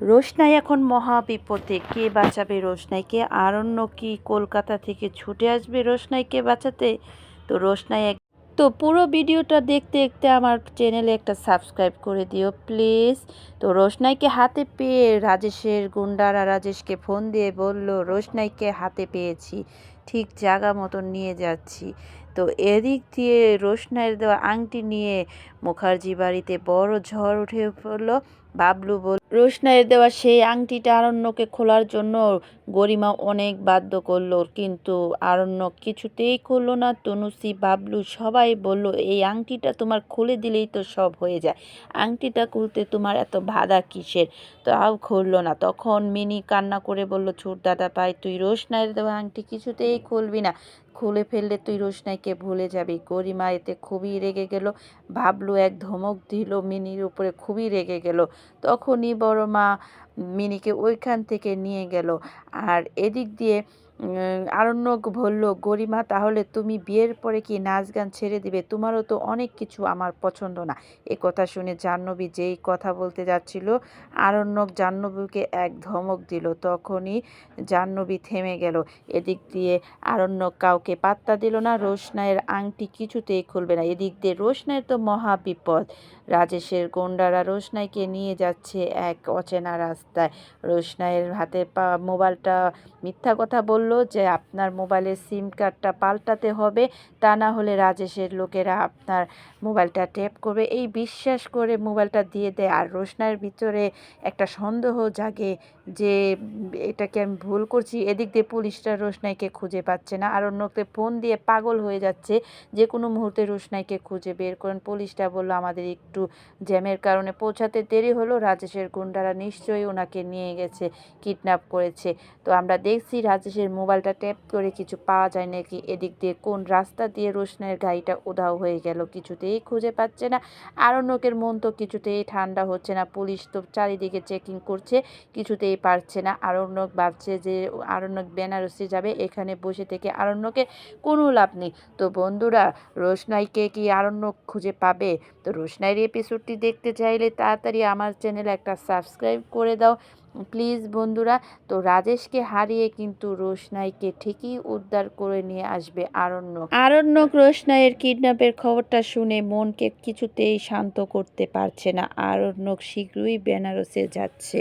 রোশনাই এখন মহা বিপদে কে বাঁচাবে রোশনাইকে? আরণ্য কি কলকাতা থেকে ছুটে আসবে রোশনাইকে বাঁচাতে? তো রোশনাই এক তো পুরো ভিডিওটা দেখতে দেখতে আমার চ্যানেলে একটা সাবস্ক্রাইব করে দিও, প্লিজ। তো রোশনাইকে হাতে পেয়ে রাজেশের গুন্ডারা রাজেশকে ফোন দিয়ে বলল, রোশনাইকে হাতে পেয়েছি। ঠিক জায়গা মতন নিয়ে যাচ্ছি। তো এদিক দিয়ে রোশনাইয়ের দেওয়া আংটি নিয়ে মুখার্জি বাড়িতে বড় ঝড় উঠে পড়ল। বাবলু বল রোশনাইয়ের দেওয়া সেই আংটিটা আরণ্যকে খোলার জন্য গরিমা অনেক বাধ্য করল, কিন্তু আরণ্য কিছুতেই খুললো না। তনুশ্রী, বাবলু সবাই বলল, এই আংটিটা তোমার খুলে দিলেই তো সব হয়ে যায়। আংটিটা খুলতে তোমার এত বাধা কিসের? তাও খুললো না। তখন মিনি কান্না করে বলল, ছোট দাদা পাই তুই রোশনাইয়ের দেওয়া আংটি কিছুতেই খুলবি না। খুলে ফেললে তুই রোশনাইকে ভুলে যাবি। গরিমা এতে খুবই রেগে গেল। বাবলু এক ধমক দিল, মিনির উপরে খুবই রেগে গেল। তখনই বড় মা মিনিকে ওইখান থেকে নিয়ে গেল। আর এদিক দিয়ে আরণ্যক বলল, গরিমা, তাহলে তুমি বিয়ের পরে কি নাচ গান ছেড়ে দিবে? তোমারও তো অনেক কিছু আমার পছন্দ না। এ কথা শুনে জাহ্নবী যেই কথা বলতে যাচ্ছিল, আরণ্যক জাহ্নবীকে এক ধমক দিল। তখনই জাহ্নবী থেমে গেল। এদিক দিয়ে আরণ্যক কাউকে পাত্তা দিল না। রোশনাইয়ের আংটি কিছুতেই খুলবে না। এদিক দিয়ে রোশনাইয়ের তো মহা বিপদ। রাজেশের গন্ডারা রোশনাইকে নিয়ে যাচ্ছে এক অচেনা রাস্তায়। রোশনাইয়ের হাতে পা, মোবাইলটা মিথ্যা কথা বলল যে আপনার মোবাইলের সিম কার্ডটা পাল্টাতে হবে, তা না হলে রাজেশের লোকেরা আপনার মোবাইলটা ট্যাপ করবে। এই বিশ্বাস করে মোবাইলটা দিয়ে দেয়। আর রোশনার ভিতরে একটা সন্দেহ জাগে যে এটাকে আমি ভুল করছি। এদিক দিয়ে পুলিশরা রোশনাইকে খুঁজে পাচ্ছে না। আর অন্যকে ফোন দিয়ে পাগল হয়ে যাচ্ছে। যে কোনো মুহূর্তে রোশনাইকে খুঁজে বের করেন। পুলিশটা বলল, আমাদের একটু জ্যামের কারণে পৌঁছাতে দেরি হলো। রাজেশের গুন্ডারা নিশ্চয়ই ওনাকে নিয়ে গেছে, কিডন্যাপ করেছে। তো আমরা দেখছি রাজেশের মোবাইলটা ট্যাপ করে কিছু পাওয়া যায় নাকি? এদিক দিয়ে কোন রাস্তা দিয়ে রোশনাইয়ের গাড়িটা উধাও হয়ে গেল কিছুতেই খুঁজে পাচ্ছে না। আরণ্যকের মন তো কিছুতেই ঠান্ডা হচ্ছে না। পুলিশ তো চারিদিকে চেকিং করছে, কিছুতেই পারছে না। আরণ্যক ভাবছে যে আরণ্যক বেনারসি যাবে, এখানে বসে থেকে আরণ্যকে কোনো লাভ নেই। তো বন্ধুরা, রোশনাইকে কি আরণ্যক খুঁজে পাবে? তো রোশনাইয়ের এপিসোডটি দেখতে চাইলে তাড়াতাড়ি আমার চ্যানেলে একটা সাবস্ক্রাইব করে দাও। প্লিজ বন্ধুরা, তো রাজেশকে হারিয়ে কিন্তু রোশনাইকে ঠিকই উদ্ধার করে নিয়ে আসবে আরণ্যক। আরণ্যক রোশনাইয়ের কিডন্যাপের খবরটা শুনে মনকে কিছুতেই শান্ত করতে পারছে না। আরণ্যক শীঘ্রই বেনারসে যাচ্ছে।